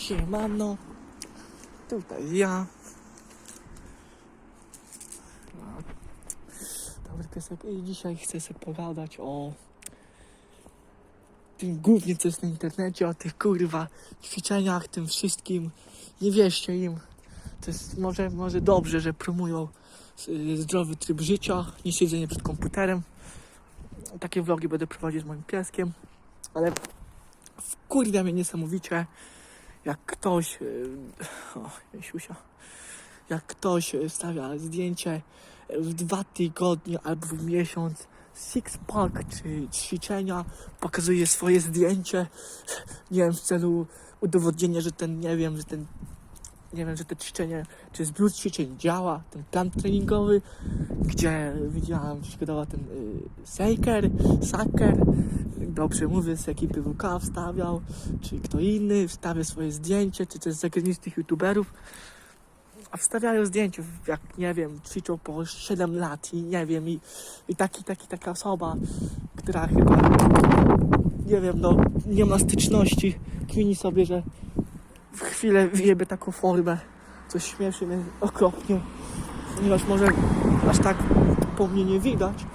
Siemano. Tutaj ja. Dobry piesek. I dzisiaj chcę sobie pogadać o tym głównie co jest na internecie, o tych kurwa ćwiczeniach, tym wszystkim. Nie wierzcie im. To jest może, może dobrze, że promują y, zdrowy tryb życia, nie siedzenie przed komputerem. Takie vlogi będę prowadził z moim pieskiem, ale wkurwia mnie niesamowicie, jak ktoś, yy, o, Jezusia, jak ktoś stawia zdjęcie w dwa tygodnie albo w miesiąc, six pack czy ćwiczenia, pokazuje swoje zdjęcie, nie wiem, w celu udowodnienia, że ten, nie wiem, że ten, nie wiem, że to ćwiczenie, czy zbiór ćwiczeń działa, ten plan treningowy, gdzie widziałem, szkodowa ten y, Saker, Saker, dobrze mówię, z ekipy WK wstawiał, czy kto inny wstawia swoje zdjęcie, czy też zagranicznych youtuberów, a wstawiają zdjęcie, jak nie wiem, ćwiczą po 7 lat i nie wiem, i, i taki, taki, taka osoba, która chyba, nie wiem, no, nie ma styczności, kmini sobie, że w chwilę wyjebie taką formę, coś śmieszy mnie okropnie, ponieważ może aż tak po mnie nie widać,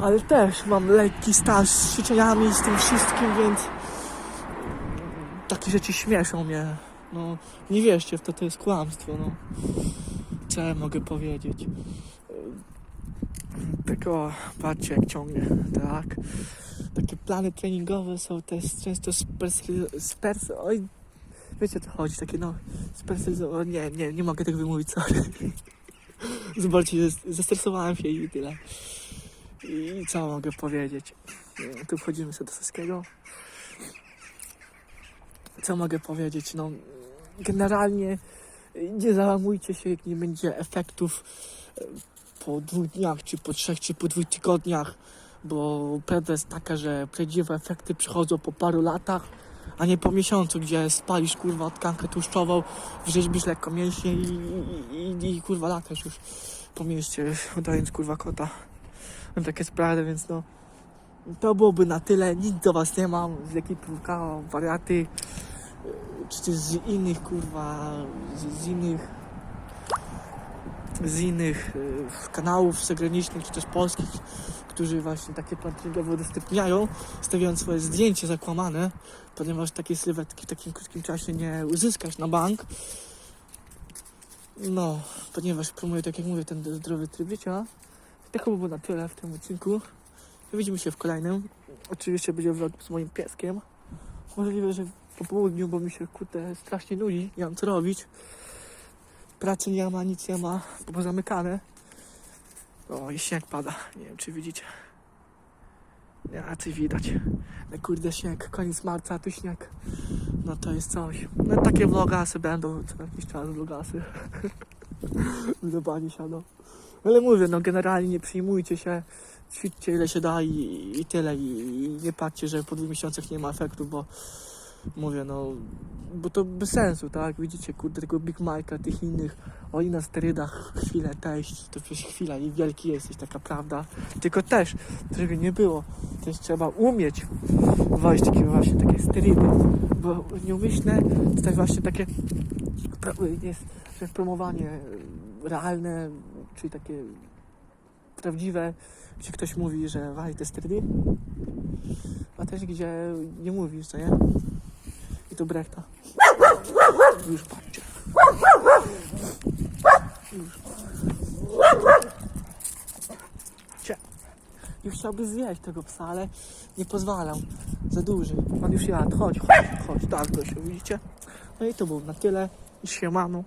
ale też mam lekki staż z ćwiczeniami, z tym wszystkim, więc takie rzeczy śmieszą mnie. No, nie wierzcie w to, to jest kłamstwo, no. Co ja mogę powiedzieć? Tylko patrzcie jak ciągnie, tak? Takie plany treningowe są też często spersy... spersy oj, wiecie co chodzi, takie no... Spersy... Nie, nie, nie mogę tego wymówić, sorry. Zobaczcie, zes- zestresowałem się i tyle. I co mogę powiedzieć? Tu wchodzimy sobie do Saskiego. Co mogę powiedzieć? No, generalnie nie załamujcie się, jak nie będzie efektów e, po dwóch dniach, czy po trzech, czy po dwóch tygodniach, bo prawda jest taka, że prawdziwe efekty przychodzą po paru latach, a nie po miesiącu, gdzie spalisz kurwa tkankę tłuszczową, wrzeźbisz lekko mięśnie i, i, i, i kurwa latasz już po mieście, udając kurwa kota. Mam takie sprawy, więc no to byłoby na tyle. Nic do was nie mam z ekipy WK, wariaty, czy też z innych kurwa, z, z innych z innych yy, kanałów zagranicznych, czy też polskich, którzy właśnie takie plany treningowe udostępniają, stawiając swoje zdjęcie zakłamane, ponieważ takiej sylwetki w takim krótkim czasie nie uzyskasz na bank. No, ponieważ promuję, tak jak mówię, ten zdrowy tryb życia. Tak by było na tyle w tym odcinku. Widzimy się w kolejnym. Oczywiście będzie vlog z moim pieskiem. Możliwe, że po południu, bo mi się kurde strasznie nudzi, nie mam co robić. Pracy nie ma, nic nie ma, bo zamykane. O, i śnieg pada. Nie wiem, czy widzicie. Nie, coś widać. No kurde, śnieg, koniec marca, tu śnieg. No to jest coś. No takie vlogasy będą, co jakiś czas vlogasy. Wydobanie siano. Ale mówię, no generalnie nie przyjmujcie się, ćwiczcie ile się da i, i tyle. I, I nie patrzcie, że po dwóch miesiącach nie ma efektu, bo mówię, no, bo to bez sensu, tak? Widzicie, kurde, tego Big Mike'a, tych innych, oni na sterydach chwilę teść, to przecież chwila i wielki jesteś, taka prawda. Tylko też, żeby nie było, też trzeba umieć wejść takie właśnie takie sterydy, bo nieumyślne tutaj właśnie takie jest promowanie realne, czyli takie prawdziwe, gdzie ktoś mówi, że wali te sterydy, a też gdzie nie mówisz, co nie? To brechta. Już patrzcie. Cie. Już chciałby zjeść tego psa, ale nie pozwalam. Za duży. On już jadł. Chodź, chodź, chodź. Tak, to się widzicie. No i to było na tyle. Siemano.